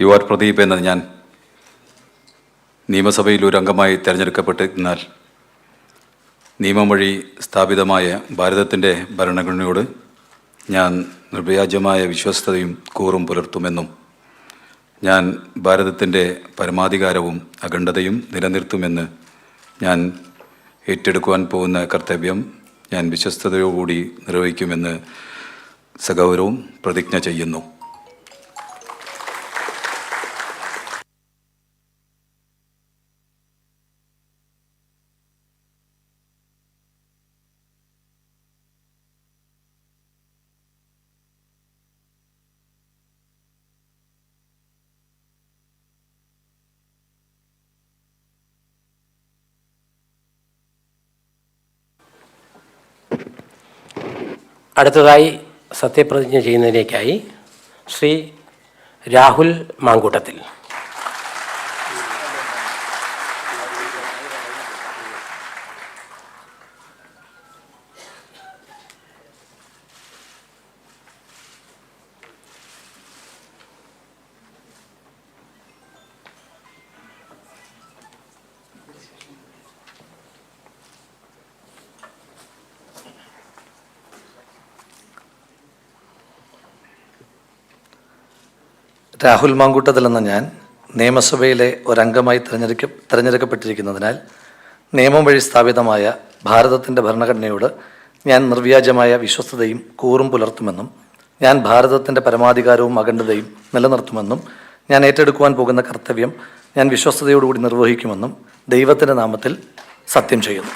You are Pradeep എന്ന ഞാൻ നിയമസഭയിൽ ഒരു അംഗമായി തിരഞ്ഞെടുക്കപ്പെട്ടിരുന്നാൽ നിയമം വഴി സ്ഥാപിതമായ ഭാരതത്തിന്റെ ഭരണഘടനയോട് ഞാൻ നിർവ്യാജമായ വിശ്വസ്തയും കൂറും പുലർത്തുമെന്നും ഞാൻ ഭാരതത്തിന്റെ പരമാധികാരവും അഖണ്ഡതയും നിലനിർത്തുമെന്ന് ഞാൻ ഏറ്റെടുക്കുവാൻ പോകുന്ന കർത്തവ്യം ഞാൻ വിശ്വസ്തയോടുകൂടി നിർവഹിക്കുമെന്ന് സഗൗരവും പ്രതിജ്ഞ ചെയ്യുന്നു. അടുത്തതായി സത്യപ്രതിജ്ഞ ചെയ്യുന്നതിലേക്കായി ശ്രീ രാഹുൽ മാങ്കൂട്ടത്തിൽ. രാഹുൽ മാങ്കൂട്ടത്തിൽ എന്ന ഞാൻ നിയമസഭയിലെ ഒരംഗമായി തിരഞ്ഞെടുക്ക തിരഞ്ഞെടുക്കപ്പെട്ടിരിക്കുന്നതിനാൽ നിയമം വഴി സ്ഥാപിതമായ ഭാരതത്തിന്റെ ഭരണഘടനയോട് ഞാൻ നിർവ്യാജമായ വിശ്വസ്തതയും കൂറും പുലർത്തുമെന്നും ഞാൻ ഭാരതത്തിന്റെ പരമാധികാരവും അഖണ്ഡതയും നിലനിർത്തുമെന്നും ഞാൻ ഏറ്റെടുക്കുവാൻ പോകുന്ന കർത്തവ്യം ഞാൻ വിശ്വസ്തയോടുകൂടി നിർവഹിക്കുമെന്നും ദൈവത്തിന്റെ നാമത്തിൽ സത്യം ചെയ്യുന്നു.